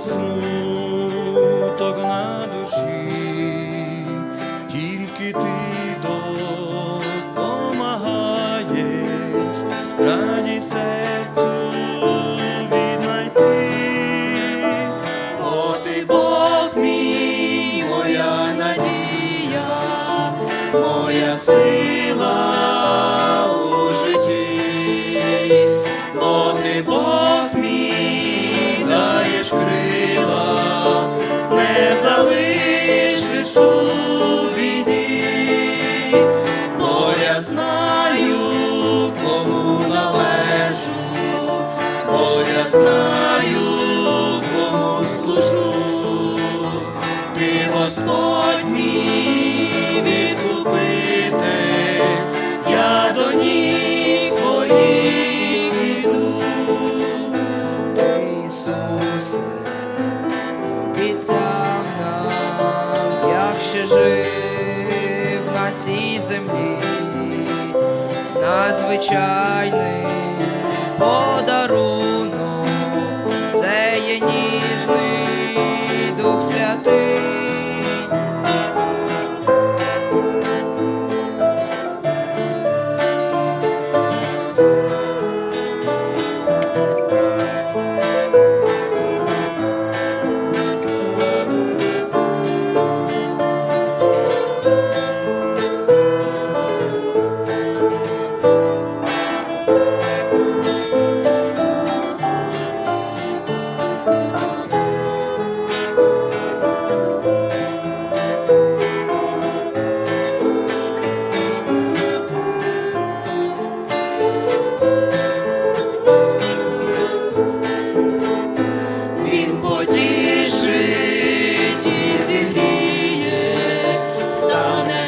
смуток на душі, тільки ти допомагаєш, раді серцю віднайти, О, ти Бог мій, моя надія, моя сила у житті, ти Бог мій, даєш крив. Обіцяв нам, як ще жив на цій землі, надзвичайний подарунок,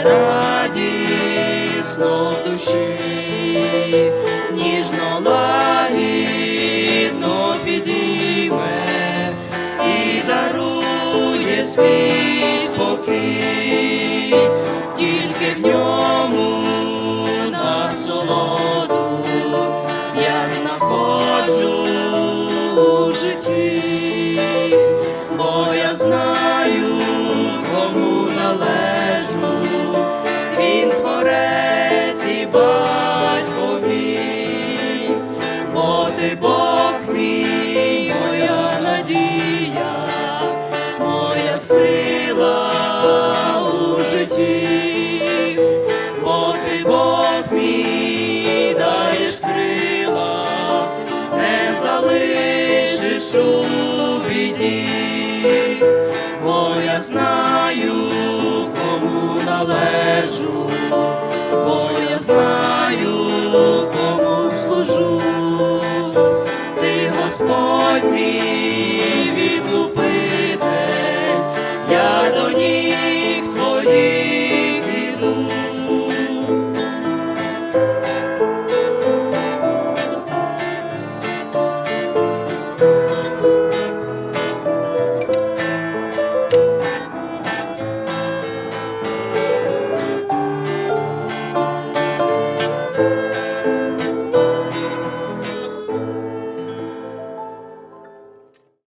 радісно душі, ніжно лагідно підійме і дарує свій спокій, тільки в ньому насолоду я знаходжу у житті, бо я знаю, кому належу, Бог мій, моя надія, моя сила у житті, бо ти Бог мій, даєш крила, не залишиш у біді, бо я знаю, кому належу, бо Господь мій